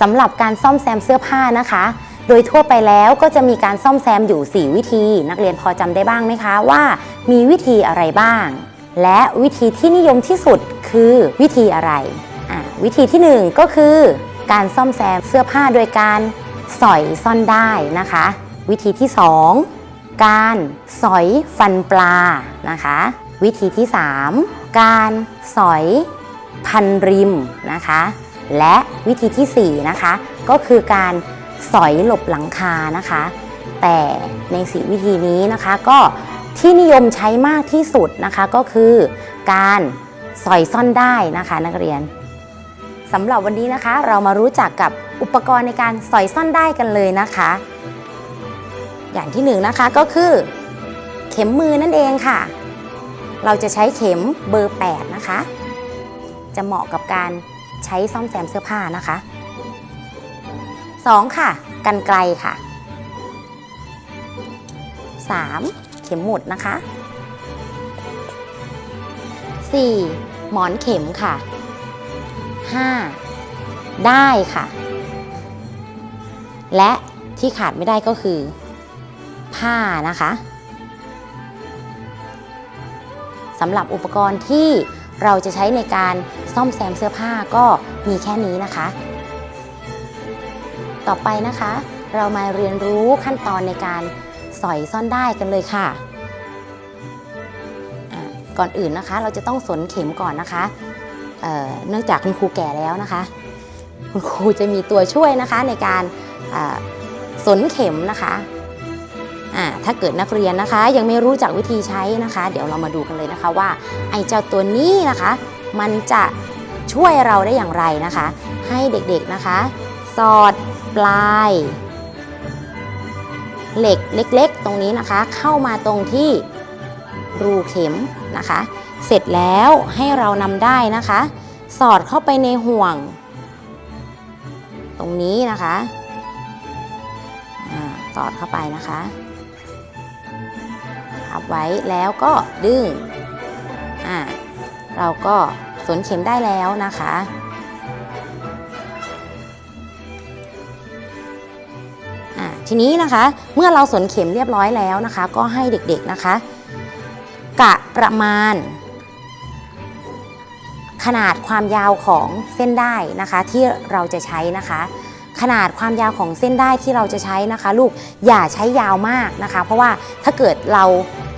สำหรับการซ่อมแซมเสื้อผ้านะคะ โดยทั่วไปแล้วก็จะมีการซ่อมแซมอยู่ 4 วิธี นักเรียนพอจำได้บ้างไหมคะว่า มีวิธีอะไรบ้าง และวิธีที่นิยมที่สุดคือวิธีอะไระวิธีที่หนึ่งก็คือ การซ่อมแซมเสื้อผ้าโดยการสอยซ่อนได้นะคะ วิธีที่สองการสอยฟันปลานะคะ วิธีที่สามการสอยพันริมนะคะ และวิธีที่ 4 นะคะ ก็คือการสอยหลบหลังคานะคะ แต่ในสีวิธีนี้นะคะก็ที่นิยมใช้มากที่สุดนะคะก็คือการสอยซ่อนได้นะคะนักเรียนสำหรับวันนี้นะคะ เรามารู้จักกับอุปกรณ์ในการสอยซ่อนได้กันเลยนะคะ อย่างที่หนึ่งนะคะก็คือ เข็มมือนั่นเองค่ะ เราจะใช้เข็มเบอร์ 8 นะคะ จะเหมาะกับการ ใช้ซ่อมแซมเสื้อผ้านะคะ 2. ค่ะ กันไกลค่ะ 3. เข็มหมุดนะคะ 4. หมอนเข็มค่ะ 5. ได้ค่ะ และที่ขาดไม่ได้ก็คือ ผ้านะคะสำหรับอุปกรณ์ที่ เราจะใช้ในการซ่อมแซมเสื้อผ้าก็มีแค่นี้นะคะ ต่อไปนะคะ เรามาเรียนรู้ขั้นตอนในการสอยซ่อนได้กันเลยค่ะ ก่อนอื่นนะคะ เราจะต้องสนเข็มก่อนนะคะเเนื่องจากคุณครูแก่แล้วนะคะ คุณครูจะมีตัวช่วยนะคะในการสนเข็มนะคะ ถ้าเกิดนักเรียนนะคะ ยังไม่รู้จักวิธีใช้นะคะ เดี๋ยวเรามาดูกันเลยนะคะว่า ไอ้เจ้าตัวนี้นะคะ มันจะช่วยเราได้อย่างไรนะคะ ให้เด็กๆนะคะ สอดปลาย เหล็กเล็กๆ ตรงนี้นะคะ เข้ามาตรงที่รูเข็มนะคะ เสร็จแล้วให้เรานำได้นะคะ สอดเข้าไปในห่วง ตรงนี้นะคะ สอดเข้าไปนะคะ พับไว้แล้วก็ดึงอ่าเราก็สวนเข็มได้แล้วนะคะอ่าทีนี้นะคะเมื่อเราสนเข็มเรียบร้อยแล้วนะคะ ก็ให้เด็กๆนะคะ กะประมาณ ขนาดความยาวของเส้นได้นะคะที่เราจะใช้นะคะ ขนาดความยาวของเส้นได้ที่เราจะใช้นะคะ ลูกอย่าใช้ยาวมากนะคะ เพราะว่าถ้าเกิดเรา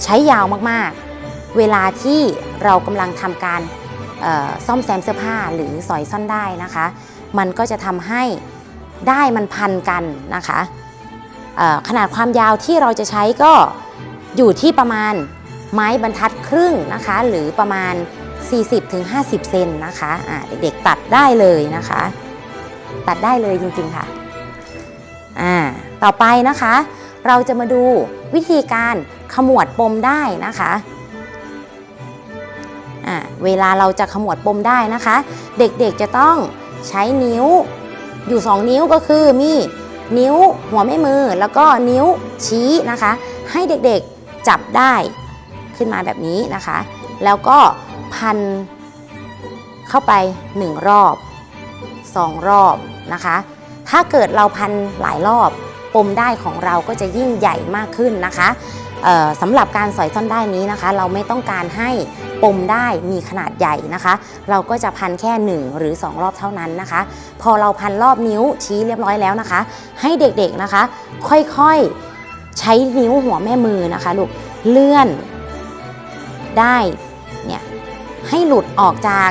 ใช้ยาวมากๆ เวลาที่เรากำลังทำการซ่อมแซมเสื้อผ้าหรือสอยซ่อนได้นะคะ มันก็จะทำให้ได้มันพันกันนะคะขนาดความยาวที่เราจะใช้ก็อยู่ที่ประมาณไม้บรรทัดครึ่งนะคะ หรือประมาณ 40-50 เซนนะคะอ่าเด็กๆตัดได้เลยนะคะ ตัดได้เลยจริงๆค่ะอ่าต่อไปนะคะ เราจะมาดูวิธีการขมวดปมได้นะคะอ่าเวลาเราจะขมวดปมได้นะคะ เด็กๆจะต้องใช้นิ้วอยู่ 2 นิ้วก็คือมีนิ้วหัวแม่มือแล้วก็นิ้วชี้นะคะ ให้เด็กๆจับได้ขึ้นมาแบบนี้นะคะ แล้วก็พันเข้าไป 1 รอบ 2 รอบนะคะ ถ้าเกิดเราพันหลายรอบปมได้ของเราก็จะยิ่งใหญ่มากขึ้นนะคะสำหรับการสอยซ่อนได้นี้นะคะ เราไม่ต้องการให้ปมได้มีขนาดใหญ่นะคะ เราก็จะพันแค่ 1 หรือ 2 รอบเท่านั้นนะคะ พอเราพันรอบนิ้วชี้เรียบร้อยแล้วนะคะ ให้เด็กๆนะคะ ค่อยๆใช้นิ้วหัวแม่มือนะคะลูกเลื่อนได้เนี่ยให้หลุดออกจาก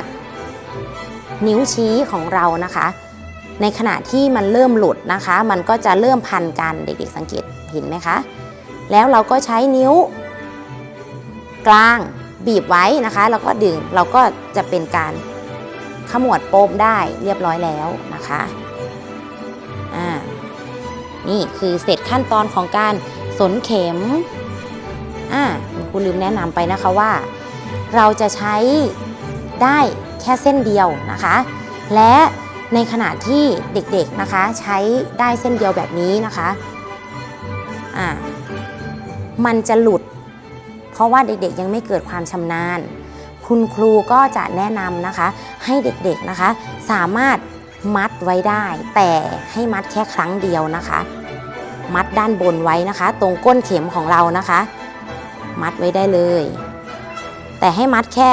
นิ้วชี้ของเรานะคะ ในขณะที่มันเริ่มหลุดนะคะ มันก็จะเริ่มพันกันเด็กๆสังเกตเห็นไหมคะ แล้วเราก็ใช้นิ้ว กลางบีบไว้นะคะแล้วก็ดึงเราก็จะเป็นการขมวดโปมได้เรียบร้อยแล้วนะคะอ่านี่คือเสร็จขั้นตอนของการสนเข็มอ่าคุณครูลืมแนะนำไปนะคะว่า เราจะใช้ได้ แค่เส้นเดียวนะคะ และในขณะที่เด็กๆนะคะใช้ได้เส้นเดียวแบบนี้นะคะอ่ามันจะหลุด เพราะว่าเด็กๆยังไม่เกิดความชำนาญ คุณครูก็จะแนะนำนะคะ ให้เด็กๆนะคะ สามารถมัดไว้ได้ แต่ให้มัดแค่ครั้งเดียวนะคะ มัดด้านบนไว้นะคะ ตรงก้นเข็มของเรานะคะ มัดไว้ได้เลย แต่ให้มัดแค่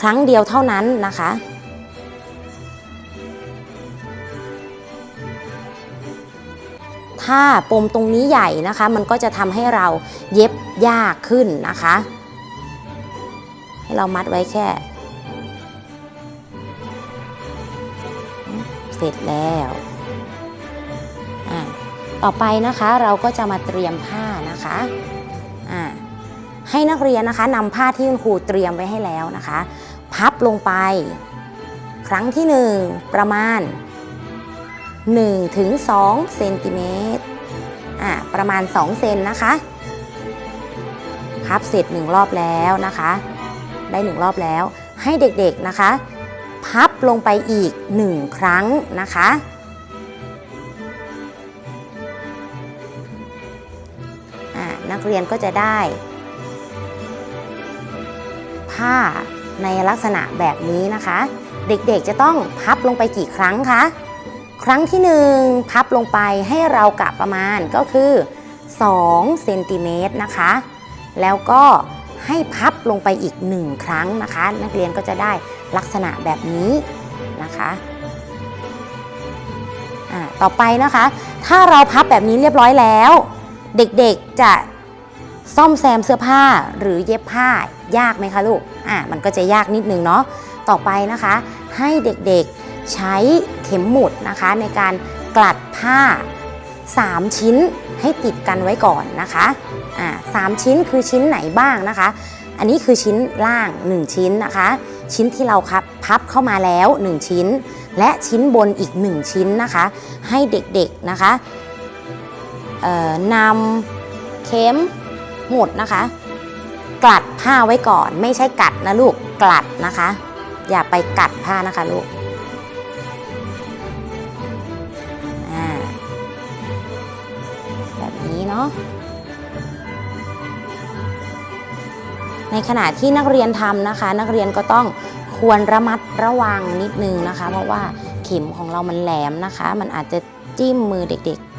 ครั้งเดียวเท่านั้นนะคะ ถ้าปมตรงนี้ใหญ่นะคะ มันก็จะทำให้เราเย็บยากขึ้นนะคะ ให้เรามัดไว้แค่ เสร็จแล้วต่อไปนะคะเราก็จะมาเตรียมผ้านะคะ ให้นักเรียนนะคะนำผ้าที่คุณครูเตรียมไว้ให้แล้วนะคะ พับลงไป ครั้งที่ 1 ประมาณ1ถึง2เซนติเมตรอะประมาณ 2 เซนนะคะ พับเสร็จ 1 รอบแล้วนะคะ ได้ 1 รอบแล้ว ให้เด็กๆนะคะ พับลงไปอีก 1 ครั้งนะคะอะนักเรียนก็จะได้ ผ้าในลักษณะแบบนี้นะคะ เด็กๆจะต้องพับลงไปกี่ครั้งคะครั้งที่ 1 พับลงไปให้เรากะประมาณก็คือ2เซนติเมตรนะคะ แล้วก็ให้พับลงไปอีก 1 ครั้งนะคะ นักเรียนก็จะได้ลักษณะแบบนี้นะคะต่อไปนะคะ ถ้าเราพับแบบนี้เรียบร้อยแล้ว เด็กๆจะ ซ่อมแซมเสื้อผ้าหรือเย็บผ้ายากไหมคะลูก อ่ามันก็จะยากนิดนึงเนาะ ต่อไปนะคะ ให้เด็กๆใช้เข็มหมุดนะคะ ในการกลัดผ้า 3 ชิ้นให้ติดกันไว้ก่อนนะคะ อ่าสามชิ้นคือชิ้นไหนบ้างนะคะ อันนี้คือชิ้นล่าง 1 ชิ้นนะคะ ชิ้นที่เราครับพับเข้ามาแล้ว 1 ชิ้น และชิ้นบนอีก 1 ชิ้นนะคะ ให้เด็กๆนะคะนำเข็ม หมดนะคะ กลัดผ้าไว้ก่อน ไม่ใช่กัดนะลูกกลัดนะคะ อย่าไปกัดผ้านะคะลูกแบบนี้เนาะในขณะที่นักเรียนทำนะคะ นักเรียนก็ต้องควรระมัดระวังนิดนึงนะคะ เพราะว่าเข็มของเรามันแหลมนะคะ มันอาจจะจิ้มมือเด็กๆ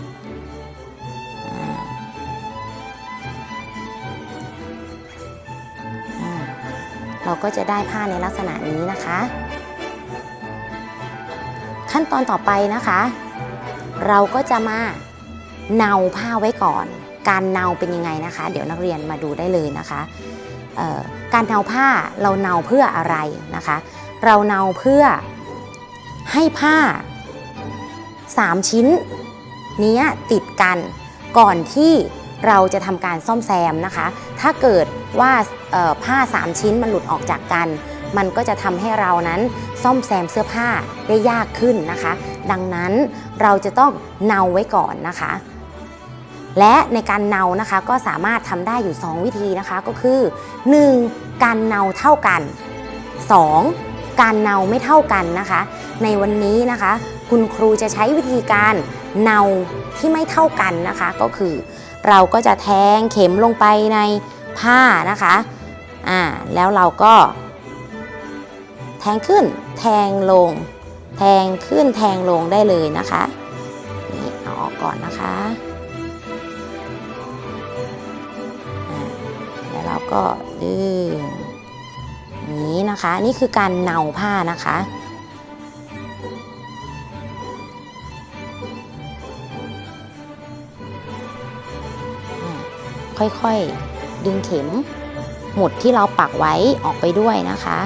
เราก็จะได้ผ้าในลักษณะนี้นะคะ ขั้นตอนต่อไปนะคะ เราก็จะมาเนาผ้าไว้ก่อน การเนาเป็นยังไงนะคะ เดี๋ยวนักเรียนมาดูได้เลยนะคะ การเนาผ้าเราเนาเพื่ออะไรนะคะ เราเนาเพื่อให้ผ้า 3 ชิ้นนี้ติดกันก่อนที่ เราจะทำการซ่อมแซมนะคะ ถ้าเกิดว่าผ้า 3 ชิ้นมันหลุดออกจากกัน มันก็จะทำให้เรานั้นซ่อมแซมเสื้อผ้าได้ยากขึ้นนะคะ ดังนั้นเราจะต้องเนาไว้ก่อนนะคะ และในการเนานะคะก็สามารถทำได้อยู่ 2 วิธีนะคะก็คือ 1. การเนาเท่ากัน 2. การเนาไม่เท่ากันนะคะ ในวันนี้นะคะ คุณครูจะใช้วิธีการเนาที่ไม่เท่ากันนะคะ ก็คือ เราก็จะแทงเข็มลงไปในผ้านะคะอ่าแล้วเราก็ แทงขึ้นแทงลง แทงขึ้นแทงลงได้เลยนะคะนี่เอาออกก่อนนะคะแล้วเราก็ดึงอย่างนี้นะคะ นี่คือการเนาผ้านะคะ ค่อยๆดึงเข็มหมุดที่เราปักไว้ออกไปด้วยนะคะ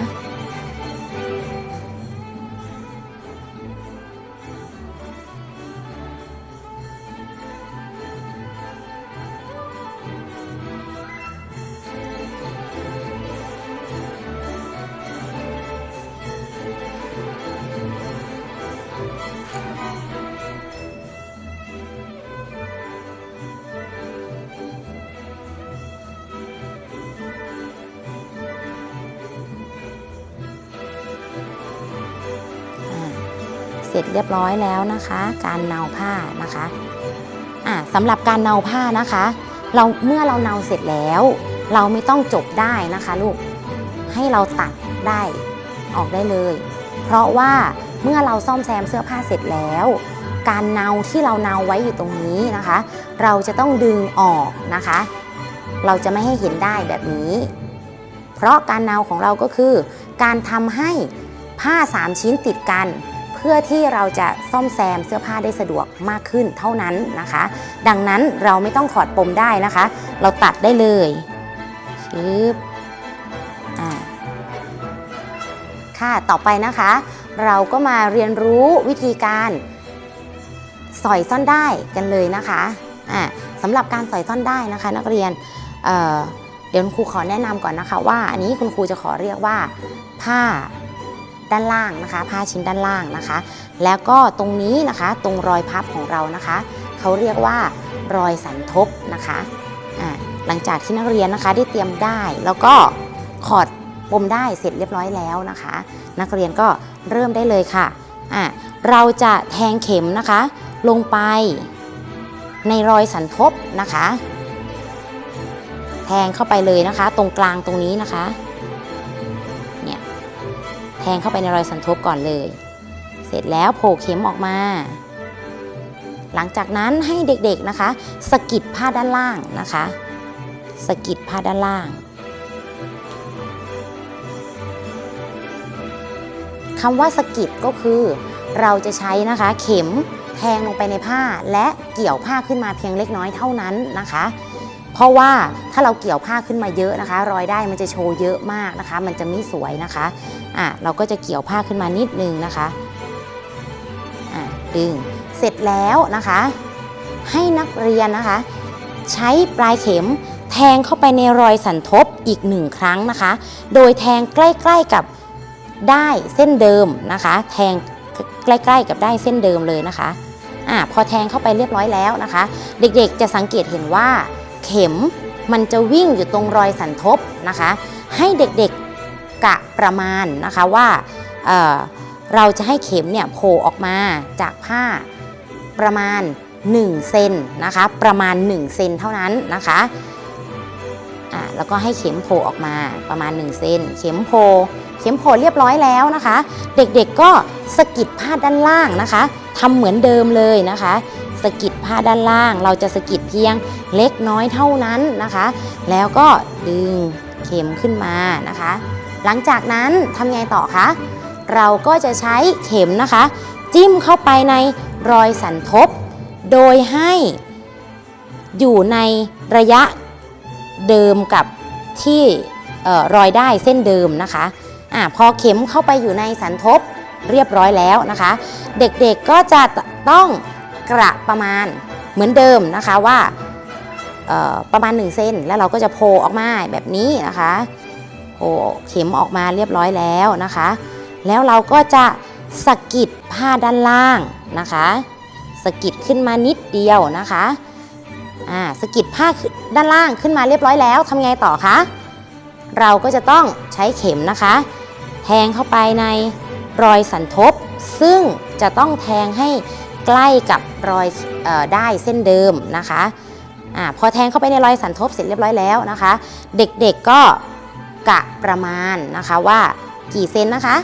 เสร็จเรียบร้อยแล้วนะคะ การเนาผ้านะคะอ่าสำหรับการเนาผ้านะคะ เราเมื่อเราเนาเสร็จแล้ว เราไม่ต้องจบได้นะคะลูกให้เราตัดได้ออกได้เลย เพราะว่าเมื่อเราซ่อมแซมเสื้อผ้าเสร็จแล้ว การเนาที่เราเนาไว้อยู่ตรงนี้นะคะ เราจะต้องดึงออกนะคะ เราจะไม่ให้เห็นได้แบบนี้ เพราะการเนาของเราก็คือ การทำให้ผ้า 3 ชิ้นติดกัน เพื่อที่เราจะซ่อมแซมเสื้อผ้าได้สะดวกมากขึ้นเท่านั้นนะคะ ดังนั้นเราไม่ต้องขอดปมได้นะคะ เราตัดได้เลยชึบอ่าค่ะต่อไปนะคะ เราก็มาเรียนรู้วิธีการสอยซ่อนได้กันเลยนะคะอ่าสำหรับการสอยซ่อนได้นะคะ นักเรียนเเดี๋ยวคุณครูขอแนะนำก่อนนะคะ ว่าอันนี้คุณครูจะขอเรียกว่าผ้า ด้านล่างนะคะ ผ้าชิ้นด้านล่างนะคะ แล้วก็ตรงนี้นะคะตรงรอยพับของเรานะคะ เขาเรียกว่ารอยสันทบนะคะหลังจากที่นักเรียนนะคะได้เตรียมได้ แล้วก็ขอดปมได้เสร็จเรียบร้อยแล้วนะคะ นักเรียนก็เริ่มได้เลยค่ะะเราจะแทงเข็มนะคะ ลงไปในรอยสันทบนะคะ แทงเข้าไปเลยนะคะ ตรงกลางตรงนี้นะคะ แทงเข้าไปในรอยสันทบก่อนเลย เสร็จแล้วโผล่เข็มออกมา หลังจากนั้นให้เด็กๆนะคะสะกิดผ้าด้านล่างนะคะสะกิดผ้าด้านล่างคำว่าสะกิดก็คือ เราจะใช้นะคะเข็มแทงลงไปในผ้าและเกี่ยวผ้าขึ้นมาเพียงเล็กน้อยเท่านั้นนะคะ เพราะว่าถ้าเราเกี่ยวผ้าขึ้นมาเยอะนะคะ รอยได้มันจะโชว์เยอะมากนะคะ มันจะไม่สวยนะคะอะเราก็จะเกี่ยวผ้าขึ้นมานิดนึงนะคะอะดึงเสร็จแล้วนะคะ ให้นักเรียนนะคะ ใช้ปลายเข็มแทงเข้าไปในรอยสันทบอีกหนึ่งครั้งนะคะ โดยแทงใกล้ ๆกับได้เส้นเดิมนะคะ แทงใกล้ ๆ กับได้เส้นเดิมเลยนะคะอ่าพอแทงเข้าไปเรียบร้อยแล้วนะคะ เด็กๆจะสังเกตเห็นว่า เข็ม มันจะวิ่งอยู่ตรงรอยสันทบนะคะ ให้เด็กๆกะประมาณนะคะว่าเเราจะให้เข็มเนี่ยโผล่ออกมาจากผ้าประมาณ1เซนนะคะประมาณ1เซนเท่านั้นนะคะอ่าแล้วก็ให้เข็มโผล่ออกมาประมาณ1เซนเข็มโผล่เข็มโผล่เรียบร้อยแล้วนะคะ เด็กๆก็สกิดผ้าด้านล่างนะคะทำเหมือนเดิมเลยนะคะ สะกิดผ้าด้านล่าง เราจะสะกิดเพียงเล็กน้อยเท่านั้นนะคะ แล้วก็ดึงเข็มขึ้นมานะคะ หลังจากนั้นทำไงต่อคะเราก็จะใช้เข็มนะคะ จิ้มเข้าไปในรอยสันทบ โดยให้อยู่ในระยะเดิมกับที่รอยได้เส้นเดิมนะคะอะพอเข็มเข้าไปอยู่ในสันทบเรียบร้อยแล้วนะคะ เด็กๆก็จะต้อง กระประมาณเหมือนเดิมนะคะว่าประมาณ 1 เส้น แล้วเราก็จะโผล่ออกมาแบบนี้นะคะโผล่เข็มออกมาเรียบร้อยแล้วนะคะ แล้วเราก็จะสะกิดผ้าด้านล่างนะคะสะกิดขึ้นมานิดเดียวนะคะอ่าสะกิดผ้าด้านล่างขึ้นมาเรียบร้อยแล้วทำไงต่อคะเราก็จะต้องใช้เข็มนะคะ แทงเข้าไปในรอยสันทบ ซึ่งจะต้องแทงให้ ใกล้กับรอยออได้เส้นเดิมนะคะอาพอแทงเข้าไปในรอยสันทบเสร็จเรียบร้อยแล้วนะคะ เด็กๆก็กะประมาณนะคะว่ากี่เซนนะคะ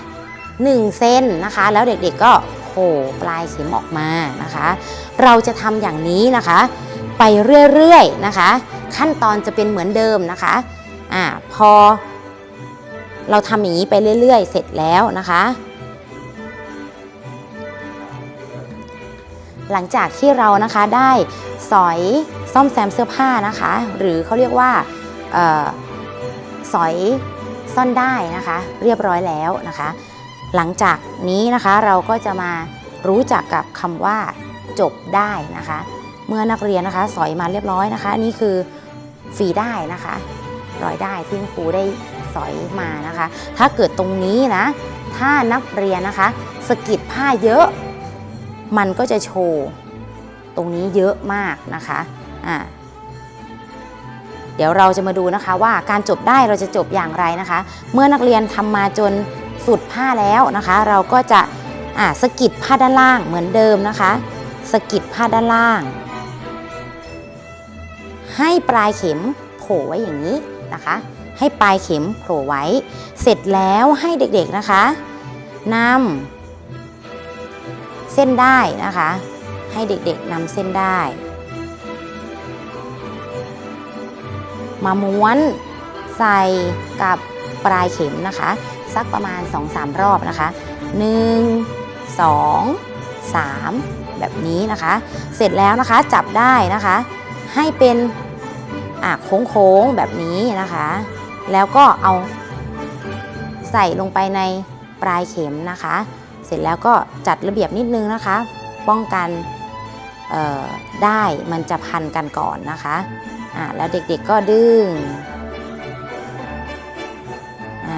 1 เซนนะคะ แล้วเด็กๆก็โผล่ปลายเข็มออกมานะคะ เราจะทำอย่างนี้นะคะ ไปเรื่อยๆนะคะ ขั้นตอนจะเป็นเหมือนเดิมนะคะอ่าพอเราทำอย่างนี้ไปเรื่อยๆ เสร็จแล้วนะคะ หลังจากที่เรานะคะได้สอยซ่อมแซมเสื้อผ้านะคะ หรือเขาเรียกว่าออสอยซ่อนได้นะคะ เรียบร้อยแล้วนะคะ หลังจากนี้นะคะเราก็จะมารู้จักกับคำว่าจบได้นะคะ เมื่อนักเรียนนะคะ สอยมาเรียบร้อยนะคะ นี่คือฝีได้นะคะรอยได้ที่ครูได้สอยมานะคะ ถ้าเกิดตรงนี้นะ ถ้านักเรียนนะคะสกิดผ้าเยอะ มันก็จะโชว์ตรงนี้เยอะมากนะคะอ่าเดี๋ยวเราจะมาดูนะคะว่าการจบได้เราจะจบอย่างไรนะคะ เมื่อนักเรียนทำมาจนสุดผ้าแล้วนะคะ เราก็จะอ่าสกิดผ้าด้านล่างเหมือนเดิมนะคะสกิดผ้าด้านล่าง ให้ปลายเข็มโผล่ไว้อย่างนี้นะคะ ให้ปลายเข็มโผล่ไว้ เสร็จแล้วให้เด็กๆนะคะนำ เส้นได้นะคะ ให้เด็กๆนำเส้นได้ มาม้วนใส่กับปลายเข็มนะคะ สักประมาณ 2-3 รอบนะคะ 1 2 3 แบบนี้นะคะ เสร็จแล้วนะคะจับได้นะคะ ให้เป็นอะโค้งๆแบบนี้นะคะ แล้วก็เอาใส่ลงไปในปลายเข็มนะคะ เสร็จแล้วก็จัดระเบียบนิดนึงนะคะ ป้องกันได้มันจะพันกันก่อนนะคะอะแล้วเด็กๆก็ดึงอะ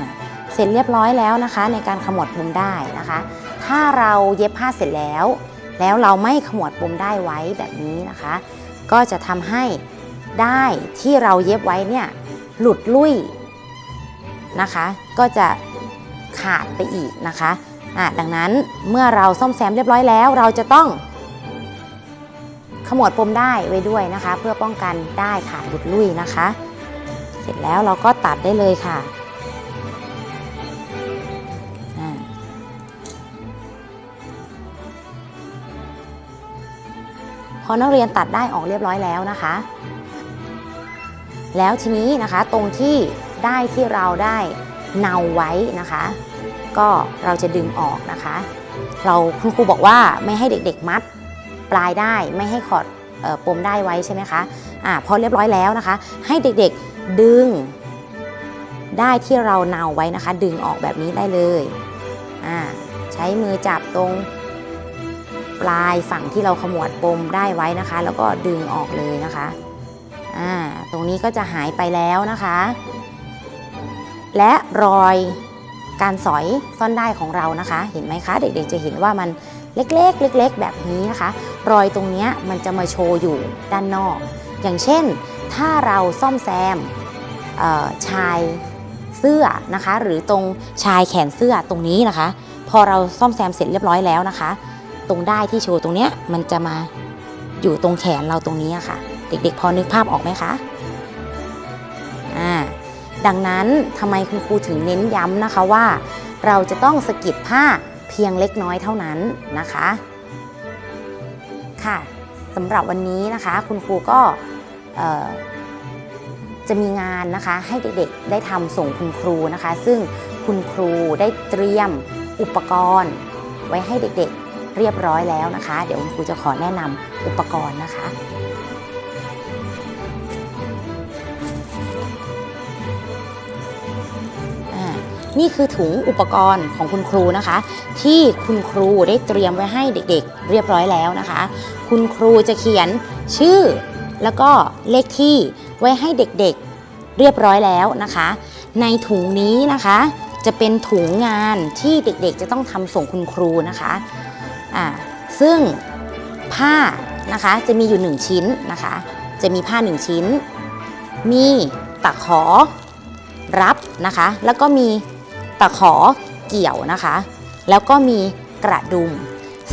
เสร็จเรียบร้อยแล้วนะคะ ในการขมวดปมได้นะคะ ถ้าเราเย็บผ้าเสร็จแล้ว แล้วเราไม่ขมวดปมได้ไว้แบบนี้นะคะ ก็จะทำให้ได้ที่เราเย็บไว้เนี่ยหลุดลุ่ยนะคะ ก็จะขาดไปอีกนะคะ อะดังนั้นเมื่อเราซ่อมแซมเรียบร้อยแล้ว เราจะต้อง ขมวดปมได้ไว้ด้วยนะคะ เพื่อป้องกันได้ขาดหลุดลุ่ยนะคะ เสร็จแล้วเราก็ตัดได้เลยค่ะพอนักเรียนตัดได้ออกเรียบร้อยแล้วนะคะ แล้วทีนี้นะคะตรงที่ได้ที่เราได้เนาไว้นะคะ ก็เราจะดึงออกนะคะ เราคุณครูบอกว่าไม่ให้เด็กๆมัดปลายได้ไม่ให้ขอดออปมได้ไว้ใช่ไหมคะอ่าพอเรียบร้อยแล้วนะคะ ให้เด็กๆดึงได้ที่เราเนาไว้นะคะ ดึงออกแบบนี้ได้เลยอ่าใช้มือจับตรงปลายฝั่งที่เราขมวดปมได้ไว้นะคะ แล้วก็ดึงออกเลยนะคะอ่าตรงนี้ก็จะหายไปแล้วนะคะ และรอย การสอยซ่อนได้ของเรานะคะ เห็นไหมคะ เด็กๆจะเห็นว่ามันเล็กๆ เล็ก ๆ แบบนี้นะคะ รอยตรงเนี้ยมันจะมาโชว์อยู่ด้านนอก อย่างเช่น ถ้าเราซ่อมแซมชายเสื้อนะคะ หรือตรงชายแขนเสื้อตรงนี้นะคะ พอเราซ่อมแซมเสร็จเรียบร้อยแล้วนะคะ ตรงได้ที่โชว์ตรงเนี้ยมันจะมาอยู่ตรงแขนเราตรงนี้อะค่ะ เด็กๆ พอนึกภาพออกไหมคะ ดังนั้นทำไมคุณครูถึงเน้นย้ำนะคะว่า เราจะต้องสกิดผ้าเพียงเล็กน้อยเท่านั้นนะคะ ค่ะสำหรับวันนี้นะคะ คุณครูก็จะมีงานนะคะให้เด็กๆได้ทำส่งคุณครูนะคะ ซึ่งคุณครูได้เตรียมอุปกรณ์ ไว้ให้เด็กๆเรียบร้อยแล้วนะคะ เดี๋ยวคุณครูจะขอแนะนำอุปกรณ์นะคะ นี่คือถุงอุปกรณ์ของคุณครูนะคะ ที่คุณครูได้เตรียมไว้ให้เด็กๆ เรียบร้อยแล้วนะคะ คุณครูจะเขียนชื่อ แล้วก็เลขที่ไว้ให้เด็กๆเรียบร้อยแล้วนะคะ ในถุงนี้นะคะ จะเป็นถุงงานที่เด็กๆ จะต้องทำส่งคุณครูนะคะอ่าซึ่งผ้านะคะจะมีอยู่ 1 ชิ้นนะคะ จะมีผ้า 1 ชิ้น มีตะขอรับนะคะ แล้วก็มี ตะขอเกี่ยวนะคะ แล้วก็มีกระดุม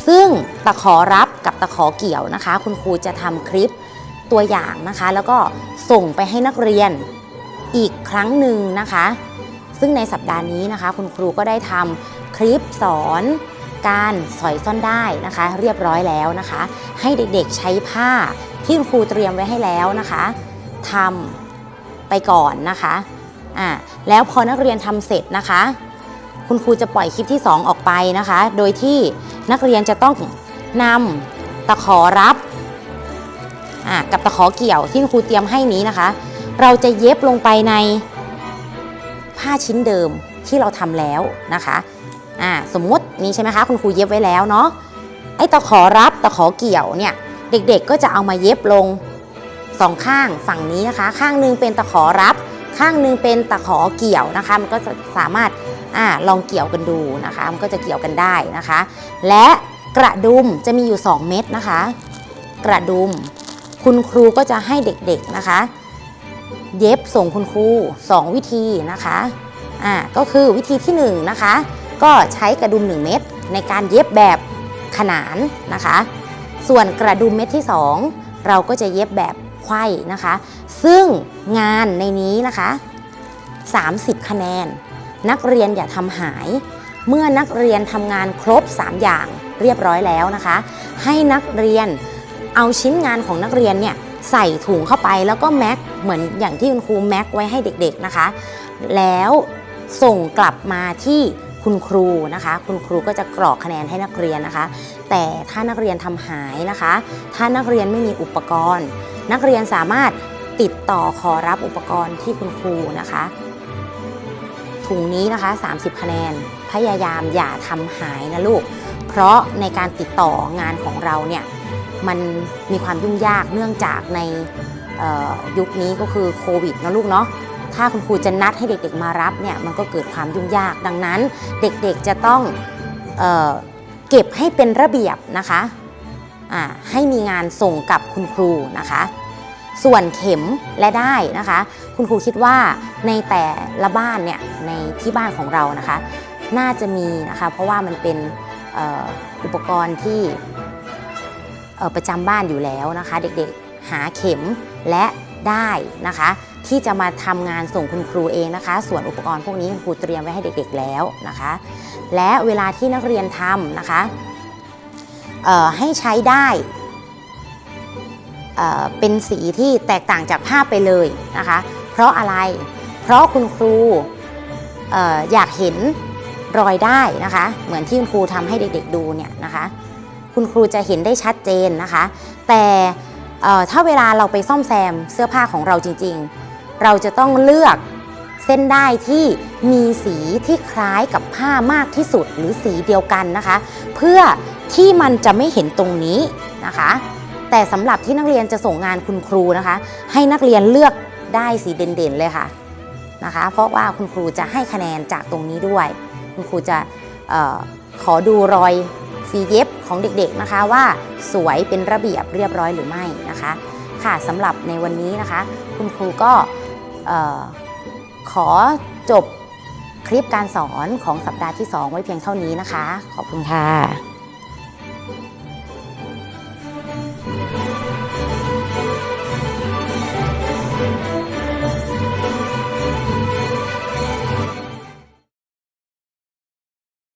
ซึ่งตะขอรับกับตะขอเกี่ยวนะคะ คุณครูจะทำคลิปตัวอย่างนะคะ แล้วก็ส่งไปให้นักเรียนอีกครั้งหนึ่งนะคะ ซึ่งในสัปดาห์นี้นะคะ คุณครูก็ได้ทำคลิปสอนการสอยซ่อนได้นะคะ เรียบร้อยแล้วนะคะ ให้เด็กๆใช้ผ้าที่คุณครูเตรียมไว้ให้แล้วนะคะทำไปก่อนนะคะ อ่าแล้วพอนักเรียนทำเสร็จนะคะ คุณครูจะปล่อยคลิปที่ 2 ออกไปนะคะ โดยที่นักเรียนจะต้องนำตะขอรับอ่ากับตะขอเกี่ยวที่คุณครูเตรียมให้นี้นะคะ เราจะเย็บลงไปในผ้าชิ้นเดิมที่เราทำแล้วนะคะอ่าสมมุตินี้ใช่ไหมคะคุณครูเย็บไว้แล้วเนาะไอ้ตะขอรับตะขอเกี่ยวเนี่ยเด็กๆก็จะเอามาเย็บลงสองข้างฝั่งนี้นะคะ ข้างหนึงเป็นตะขอรับ ข้างหนึงเป็นตะขอเกี่ยวนะคะ มันก็จะสามารถอลองเกี่ยวกันดูนะคะ มันก็จะเกี่ยวกันได้นะคะ และกระดุมจะมีอยู่ 2 เม็ดนะคะ กระดุมคุณครูก็จะให้เด็กๆนะคะ เย็บส่งคุณครู 2 วิธีนะคะอ่าก็คือวิธีที่1นะคะ ก็ใช้กระดุม 1 เม็ดในการเย็บแบบขนานนะคะ ส่วนกระดุมเม็ดที่ 2 เราก็จะเย็บแบบ ไข้นะคะ ซึ่งงานในนี้นะคะ 30 คะแนน นักเรียนอย่าทำหาย เมื่อนักเรียนทำงานครบ 3 อย่างเรียบร้อยแล้วนะคะ ให้นักเรียนเอาชิ้นงานของนักเรียนเนี่ยใส่ถุงเข้าไปแล้วก็แม็กเหมือนอย่างที่คุณครูแม็กไว้ให้เด็กๆนะคะ แล้วส่งกลับมาที่คุณครูนะคะ คุณครูก็จะกรอกคะแนนให้นักเรียนนะคะ แต่ถ้านักเรียนทำหายนะคะ ถ้านักเรียนไม่มีอุปกรณ์ นักเรียนสามารถติดต่อขอรับอุปกรณ์ที่คุณครูนะคะ ถุงนี้นะคะ 30 คะแนน พยายามอย่าทำหายนะลูก เพราะในการติดต่องานของเราเนี่ยมันมีความยุ่งยากเนื่องจากในยุคนี้ก็คือโควิดนะลูกเนาะถ้าคุณครูจะนัดให้เด็กๆมารับเนี่ยมันก็เกิดความยุ่งยากดังนั้น เด็กๆจะต้องเออเก็บให้เป็นระเบียบนะคะ ให้มีงานส่งกับคุณครูนะคะ ส่วนเข็มและได้นะคะ คุณครูคิดว่าในแต่ละบ้านเนี่ยในที่บ้านของเรานะคะ น่าจะมีนะคะ เพราะว่ามันเป็นอ,อ,อุปกรณ์ที่ประจำบ้านอยู่แล้วนะคะ เด็กๆหาเข็มและได้นะคะ ที่จะมาทำงานส่งคุณครูเองนะคะ ส่วนอุปกรณ์พวกนี้คุณครูเตรียมไว้ให้เด็กๆแล้วนะคะ และเวลาที่นักเรียนทำนะคะ ให้ใช้ได้เป็นสีที่แตกต่างจากภาพไปเลยนะคะ เพราะอะไร เพราะคุณครูออยากเห็นรอยได้นะคะ เหมือนที่คุณครูทำให้เด็กๆดูเนี่ยนะคะ คุณครูจะเห็นได้ชัดเจนนะคะ แต่ถ้าเวลาเราไปซ่อมแซมเสื้อผ้าของเราจริงๆ เราจะต้องเลือกเส้นได้ที่มีสีที่คล้ายกับผ้ามากที่สุดหรือสีเดียวกันนะคะ เพื่อ ที่มันจะไม่เห็นตรงนี้นะคะ แต่สำหรับที่นักเรียนจะส่งงานคุณครูนะคะ ให้นักเรียนเลือกได้สีเด่นๆเลยค่ะนะคะ เพราะว่าคุณครูจะให้คะแนนจากตรงนี้ด้วย คุณครูจะออขอดูรอยฝีเย็บของเด็กๆนะคะว่าสวยเป็นระเบียบเรียบร้อยหรือไม่นะคะค่ะสำหรับในวันนี้นะคะ คุณครูก็ขอจบคลิปการสอนของสัปดาห์ที่ 2 ไว้เพียงเท่านี้นะคะ ขอบคุณค่ะ